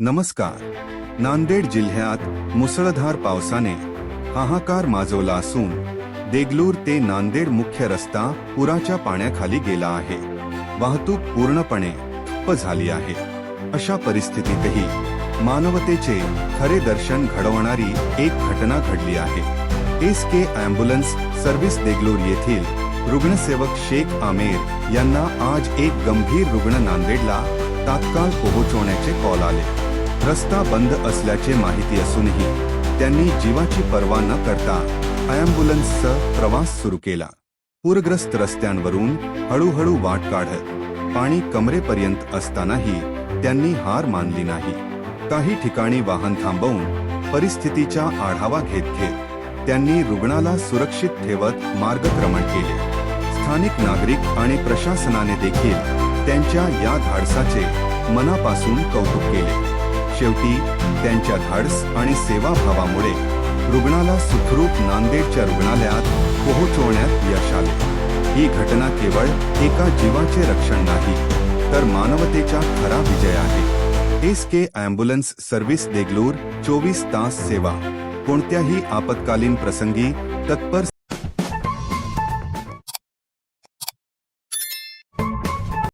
नमस्कार. नांदेड जिल्ह्यात मुसळधार पावसाने हाहाकार माजवला असून देगलूर ते नांदेड मुख्य रस्ता पुराच्या पाण्याखाली गेला आहे. वाहतूक पूर्णपणे ठप्प झाली आहे. अशा परिस्थितीतही मानवतेचे खरे दर्शन घडवणारी एक घटना घडली आहे. S K ambulance service Degloor येथील रुग्णसेवक शेख आमेर यांना आज एक गंभीर रुग्ण नांदेडला तात्काळ पोहोचवण्याचे कॉल आले. रस्ता बंद असल्याचे माहिती असूनही त्यांनी जीवाची पर्वा न करता अँब्युलन्सचा प्रवास सुरू केला. पूरग्रस्त रस्त्यांवरून हळूहळू वाट काढत पाणी कमरेपर्यंत असतानाही त्यांनी हार मानली नाही. काही ठिकाणी वाहन थांबवून परिस्थितीचा आढावा घेत घेत त्यांनी रुग्णाला सुरक्षित ठेवत मार्गक्रमण केले. स्थानिक नागरिक आणि प्रशासनाने देखील त्यांच्या या धाडसाचे मनापासून कौतुक केले. शेवटी त्यांच्या धाडस आणि सेवाभावामुळे रुग्णाला सुखरूप नांदेडच्या रुग्णालयात पोहोचवण्यात यश आले. ही घटना केवळ एका जीवाचे रक्षण नाही तर मानवतेचा खरा विजय आहे. S K ambulance service Degloor चोवीस तास सेवा. कोणत्याही आपत्कालीन प्रसंगी तत्पर